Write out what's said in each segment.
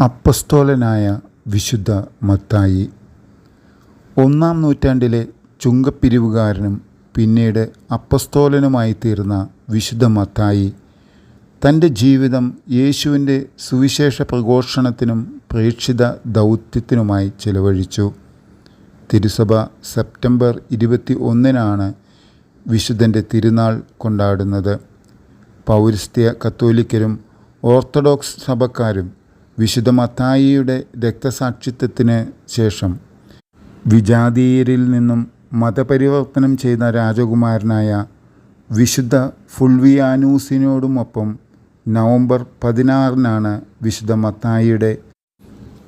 അപ്പസ്തോലനായ വിശുദ്ധ മത്തായി. ഒന്നാം നൂറ്റാണ്ടിലെ ചുങ്കപ്പിരിവുകാരനും പിന്നീട് അപ്പസ്തോലനുമായി തീർന്ന വിശുദ്ധ മത്തായി തന്റെ ജീവിതം യേശുവിന്റെ സുവിശേഷ പ്രഘോഷണത്തിനും പ്രേക്ഷിത ദൗത്യത്തിനുമായി ചെലവഴിച്ചു. തിരുസഭ സെപ്റ്റംബർ ഇരുപത്തി ഒന്നിനാണ് വിശുദ്ധന്റെ തിരുനാൾ കൊണ്ടാടുന്നത്. പൗരസ്ത്യ കത്തോലിക്കരും ഓർത്തഡോക്സ് സഭക്കാരും വിശുദ്ധ മത്തായിയുടെ രക്തസാക്ഷിത്വത്തിന് ശേഷം വിജാതീയരിൽ നിന്നും മതപരിവർത്തനം ചെയ്ത രാജകുമാരനായ വിശുദ്ധ ഫുൾവിയാനൂസിനോടുമൊപ്പം നവംബർ പതിനാറിനാണ് വിശുദ്ധ മത്തായിയുടെ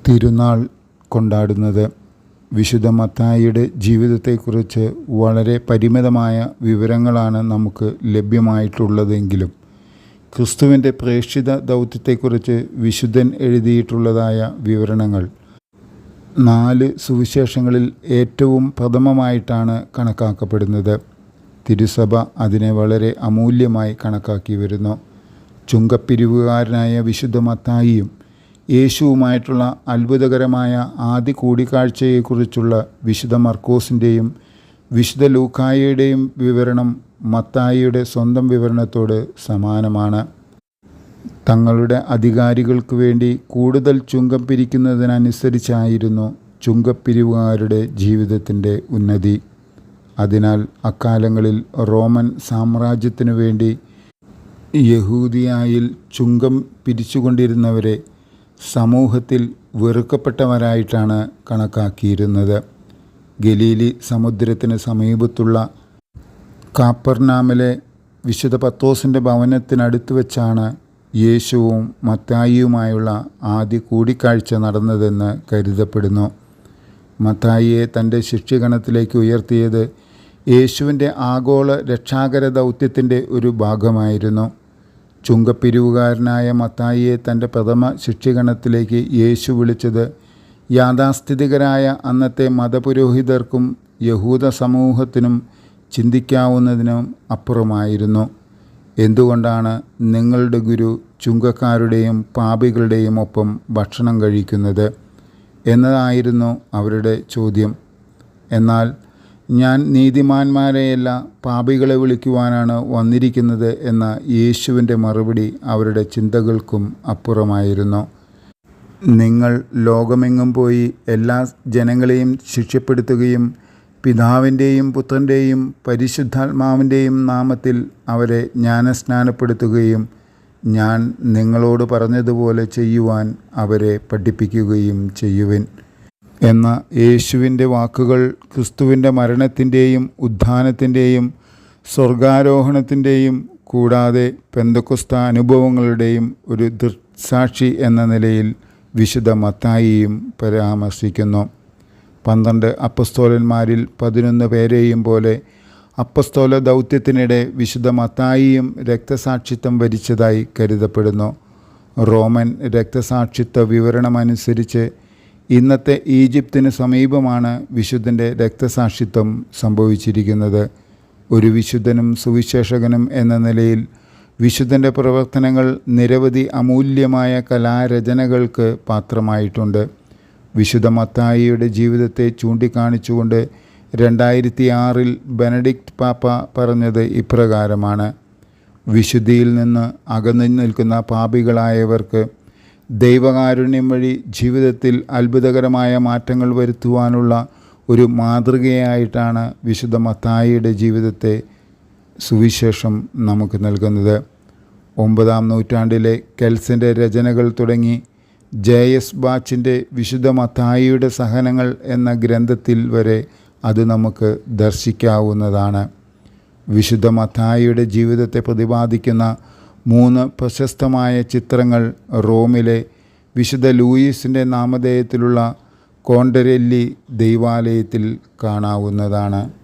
തിരുനാൾ കൊണ്ടാടുന്നത്. വിശുദ്ധ മത്തായിയുടെ ജീവിതത്തെക്കുറിച്ച് വളരെ പരിമിതമായ വിവരങ്ങളാണ് നമുക്ക് ലഭ്യമായിട്ടുള്ളതെങ്കിലും ക്രിസ്തുവിന്റെ പ്രേക്ഷിത ദൗത്യത്തെക്കുറിച്ച് വിശുദ്ധൻ എഴുതിയിട്ടുള്ളതായ വിവരണങ്ങൾ. നാല് സുവിശേഷങ്ങളിൽ ഏറ്റവും പ്രഥമമായിട്ടാണ് കണക്കാക്കപ്പെടുന്നത്. തിരുസഭ അതിനെ വളരെ അമൂല്യമായി കണക്കാക്കി വരുന്നു. ചുങ്കപ്പിരിവുകാരനായ വിശുദ്ധ മത്തായിയും യേശുവുമായിട്ടുള്ള അത്ഭുതകരമായ ആദ്യ കൂടിക്കാഴ്ചയെക്കുറിച്ചുള്ള വിശുദ്ധ മർക്കോസിന്റെയും വിശുദ്ധ ലൂക്കായയുടെയും വിവരണം മത്തായിയുടെ സ്വന്തം വിവരണത്തോട് സമാനമാണ്. തങ്ങളുടെ അധികാരികൾക്ക് വേണ്ടി കൂടുതൽ ചുങ്കം പിരിക്കുന്നതിനനുസരിച്ചായിരുന്നു ചുങ്കപ്പിരിവുകാരുടെ ജീവിതത്തിന്റെ ഉന്നതി. അതിനാൽ അക്കാലങ്ങളിൽ റോമൻ സാമ്രാജ്യത്തിനു വേണ്ടി യഹൂദിയായിൽ ചുങ്കം പിരിച്ചുകൊണ്ടിരുന്നവരെ സമൂഹത്തിൽ വെറുക്കപ്പെട്ടവരായിട്ടാണ് കണക്കാക്കിയിരുന്നത്. ഗലീലി സമുദ്രത്തിന് സമീപത്തുള്ള കാപ്പർനാമിലെ വിശുദ്ധ പത്തോസിന്റെ ഭവനത്തിനടുത്ത് വെച്ചാണ് യേശുവും മത്തായിയുമായുള്ള ആദ്യ കൂടിക്കാഴ്ച നടന്നതെന്ന് കരുതപ്പെടുന്നു. മത്തായിയെ തന്റെ ശിഷ്യഗണത്തിലേക്ക് ഉയർത്തിയത് യേശുവിന്റെ ആഗോള രക്ഷാകര ദൗത്യത്തിന്റെ ഒരു ഭാഗമായിരുന്നു. ചുങ്കപ്പിരിവുകാരനായ മത്തായിയെ തന്റെ പ്രഥമ ശിഷ്യഗണത്തിലേക്ക് യേശു വിളിച്ചത് യാഥാസ്ഥിതികരായ അന്നത്തെ മതപുരോഹിതർക്കും യഹൂദ സമൂഹത്തിനും ചിന്തിക്കാവുന്നതിനും അപ്പുറമായിരുന്നു. എന്തുകൊണ്ടാണ് നിങ്ങളുടെ ഗുരു ചുങ്കക്കാരുടെയും പാപികളുടെയും ഒപ്പം ഭക്ഷണം കഴിക്കുന്നത്? എന്നതായിരുന്നു അവരുടെ ചോദ്യം. എന്നാൽ ഞാൻ നീതിമാന്മാരെയല്ല പാപികളെ വിളിക്കുവാനാണ് വന്നിരിക്കുന്നത് എന്ന യേശുവിന്റെ മറുപടി അവരുടെ ചിന്തകൾക്കും അപ്പുറമായിരുന്നു. നിങ്ങൾ ലോകമെങ്ങും പോയി എല്ലാ ജനങ്ങളെയും ശിക്ഷപ്പെടുത്തുകയും പിതാവിന്റെയും പുത്രന്റെയും പരിശുദ്ധാത്മാവിന്റെയും നാമത്തിൽ അവരെ ജ്ഞാനസ്നാനപ്പെടുത്തുകയും ഞാൻ നിങ്ങളോട് പറഞ്ഞതുപോലെ ചെയ്യുവാൻ അവരെ പഠിപ്പിക്കുകയും ചെയ്യുവിൻ. എന്ന യേശുവിന്റെ വാക്കുകൾ ക്രിസ്തുവിന്റെ മരണത്തിന്റെയും ഉത്ഥാനത്തിന്റെയും സ്വർഗാരോഹണത്തിന്റെയും കൂടാതെ പെന്തക്കുസ്ത അനുഭവങ്ങളുടെയും ഒരു ദൃക്സാക്ഷി എന്ന നിലയിൽ വിശുദ്ധ മത്തായിയും പരാമർശിക്കുന്നു. പന്ത്രണ്ട് അപ്പസ്തോലന്മാരിൽ പതിനൊന്ന് പേരെയും പോലെ അപ്പസ്തോല ദൗത്യത്തിനിടെ വിശുദ്ധ മത്തായിയും രക്തസാക്ഷിത്വം വരിച്ചതായി കരുതപ്പെടുന്നു. റോമൻ രക്തസാക്ഷിത്വ വിവരണമനുസരിച്ച് ഇന്നത്തെ ഈജിപ്തിന് സമീപമാണ് വിശുദ്ധന്റെ രക്തസാക്ഷിത്വം സംഭവിച്ചിരിക്കുന്നത്. ഒരു വിശുദ്ധനും സുവിശേഷകനും എന്ന നിലയിൽ വിശുദ്ധന്റെ പ്രവർത്തനങ്ങൾ നിരവധി അമൂല്യമായ കലാരചനകൾക്ക് പാത്രമായിട്ടുണ്ട്. വിശുദ്ധ മത്തായിയുടെ ജീവിതത്തെ ചൂണ്ടിക്കാണിച്ചുകൊണ്ട് രണ്ടായിരത്തി ആറിൽ ബെനഡിക്റ്റ് പാപ്പ പറഞ്ഞത് ഇപ്രകാരമാണ്. വിശുദ്ധിയിൽ നിന്ന് അകന്നു നിൽക്കുന്ന പാപികളായവർക്ക് ദൈവകാരുണ്യം വഴി ജീവിതത്തിൽ അത്ഭുതകരമായ മാറ്റങ്ങൾ വരുത്തുവാനുള്ള ഒരു മാതൃകയായിട്ടാണ് വിശുദ്ധ മത്തായിയുടെ ജീവിതത്തെ സുവിശേഷം നമുക്ക് നൽകുന്നത്. ഒമ്പതാം നൂറ്റാണ്ടിലെ കെൽസിന്റെ രചനകൾ തുടങ്ങി ജെ എസ് ബാച്ചിന്റെ വിശുദ്ധ മത്തായിയുടെ സഹനങ്ങൾ എന്ന ഗ്രന്ഥത്തിൽ വരെ അത് നമുക്ക് ദർശിക്കാവുന്നതാണ്. വിശുദ്ധ മത്തായിയുടെ ജീവിതത്തെ പ്രതിപാദിക്കുന്ന മൂന്ന് പ്രശസ്തമായ ചിത്രങ്ങൾ റോമിലെ വിശുദ്ധ ലൂയിസിന്റെ നാമധേയത്തിലുള്ള കോണ്ടരെല്ലി ദൈവാലയത്തിൽ കാണാവുന്നതാണ്.